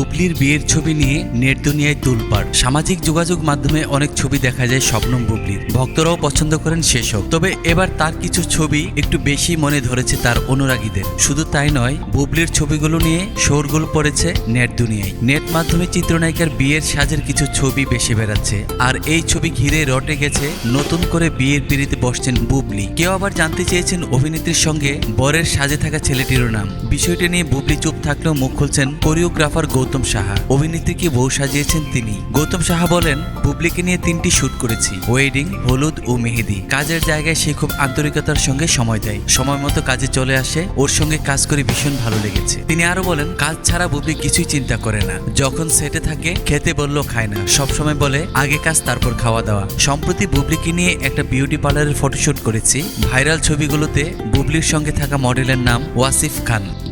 বুবলির বিয়ের ছবি নিয়ে নেট দুনিয়ায় তুলপাড়। সামাজিক যোগাযোগ মাধ্যমে অনেক ছবি দেখা যায় শবনম বুবলির ভক্তরাও পছন্দ করেন সেসব। তবে এবার তার কিছু ছবি একটু বেশি মনে ধরেছে তার অনুরাগীদের। শুধু তাই নয় বুবলির ছবিগুলো নিয়ে শোরগোল পড়েছে নেট দুনিয়ায়। নেট মাধ্যমে চিত্রনায়িকার বিয়ের সাজের কিছু ছবি বেশি বেড়াচ্ছে। আর এই ছবি ঘিরে রটে গেছে নতুন করে বিয়ের পিড়িতে বসছেন বুবলি কেউ আবার জানতে চেয়েছেন অভিনেত্রীর সঙ্গে বরের সাজে থাকা ছেলেটিরও নাম। বিষয়টি নিয়ে বুবলি চুপ থাকলেও মুখ খুলছেন কোরিওগ্রাফার গৌতম সাহা। অভিনেত্রীকে বউ সাজিয়েছেন তিনি। গৌতম সাহা বলেন বুবলিকে নিয়ে তিনটি শুট করেছি। ওয়েডিং হলুদ ও মেহেদি। কাজের জায়গায় সে খুব আন্তরিকতার সঙ্গে সময় দেয়। সময় মতো কাজে চলে আসে। ওর সঙ্গে কাজ করে ভীষণ ভালো লেগেছে। তিনি আরও বলেন, কাজ ছাড়া বুবলি কিছুই চিন্তা করে না। যখন সেটে থাকে, খেতে বললেও খায় না। সবসময় বলে, আগে কাজ, তারপর খাওয়া দাওয়া। সম্প্রতি বুবলিকে নিয়ে একটা বিউটি পার্লারের ফটোশুট করেছি। ভাইরাল ছবিগুলোতে বুবলির সঙ্গে থাকা মডেলের নাম ওয়াসিফ খান।